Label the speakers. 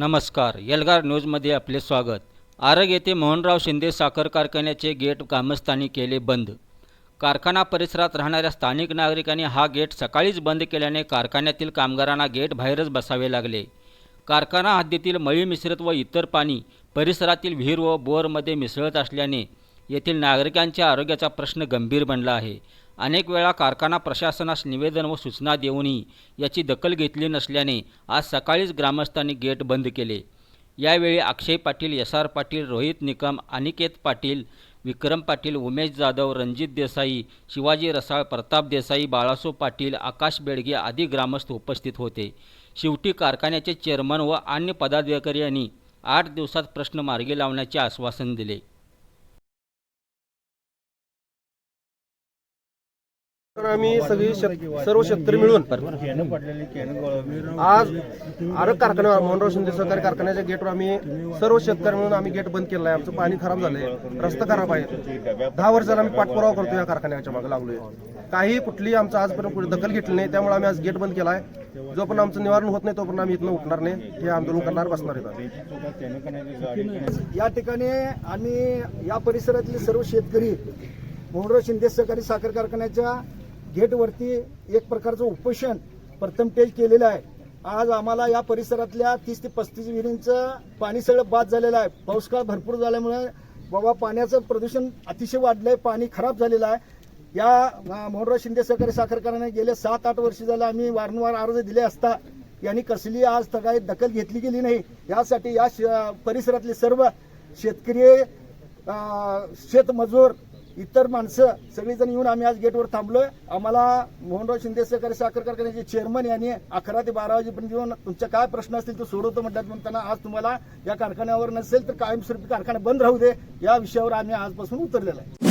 Speaker 1: नमस्कार एल्गार न्यूजमध्ये आपले स्वागत. आरग येथे मोहनराव शिंदे साखर कारखान्याचे गेट ग्रामस्थांनी केले बंद. कारखाना परिसरात राहणाऱ्या स्थानिक नागरिकांनी हा गेट सकाळीच बंद केल्याने कारखान्यातील कामगारांना गेट बाहेरच बसावे लागले. कारखाना हद्दीतील मळी मिश्रित व इतर पाणी परिसरातील विहीर व बोरमध्ये मिसळत असल्याने येथील नागरिकांच्या आरोग्याचा प्रश्न गंभीर बनला आहे. अनेक वेळा कारखाना प्रशासनास निवेदन व सूचना देऊनही याची दखल घेतली नसल्याने आज सकाळीच ग्रामस्थांनी गेट बंद केले. यावेळी अक्षय पाटील एस आर पाटील रोहित निकम अनिकेत पाटील विक्रम पाटील उमेश जाधव रणजित देसाई शिवाजी रसाळ प्रताप देसाई बाळासो पाटील आकाश बेडगे आदी ग्रामस्थ उपस्थित होते. शेवटी कारखान्याचे चेअरमन व अन्य पदाधिकारी यांनी आठ दिवसात प्रश्न मार्गी लावण्याचे आश्वासन दिले.
Speaker 2: तर आम्ही सगळी शेत- सर्व शेतकरी मिळून आज आरग कारखान्यावर मोहनराव शिंदे सहकारी कारखान्याच्या गेटवर आम्ही सर्व शेतकरी मिळून आम्ही गेट बंद केलं आहे आमचं पाणी खराब झालंय. रस्ता खराब आहे. दहा वर्षाला आम्ही पाठपुरावा करतो या कारखान्याच्या मागे लागलोय. काही कुठली आमचं आजपर्यंत कुठे दखल घेतली नाही त्यामुळे आम्ही आज गेट बंद केला आहे जोपर्यंत आमचं निवारण होत नाही तोपर्यंत आम्ही इथनं उठणार नाही. हे आंदोलन करणार बसणार आहे
Speaker 3: या ठिकाणी आम्ही या परिसरातले सर्व शेतकरी मोहनराव शिंदे सहकारी साखर कारखान्याच्या गेटवरती एक प्रकारचं उपोषण प्रथम पेज केलेलं आहे. आज आम्हाला या परिसरातल्या तीस ते पस्तीस विहिरींचं पाणी सगळं बाद झालेलं आहे. पाऊसकाळ भरपूर झाल्यामुळे बाबा पाण्याचं प्रदूषण अतिशय वाढलंय पाणी खराब झालेलं आहे. या मोहनराव शिंदे सहकारी साखर कारखान्याने गेले सात आठ वर्ष झालं आम्ही वारंवार अर्ज दिले असता. यांनी कसली आज काही दखल घेतली गेली नाही. यासाठी या श- परिसरातले सर्व शेतकरी शेतमजूर इतर माणसं सगळीजण येऊन आम्ही आज गेटवर थांबलोय. आम्हाला मोहनराव शिंदे सहकारी साखर कारखान्याचे चेअरमन यांनी अकरा ते बारा वाजेपर्यंत येऊन तुमचे काय प्रश्न असतील ते सोडवतो म्हटल्यात म्हणून त्यांना आज तुम्हाला या कारखान्यावर नसेल तर कायमस्वरूपी कारखाना बंद राहू दे. या विषयावर आम्ही आजपासून उतरलेला आहे.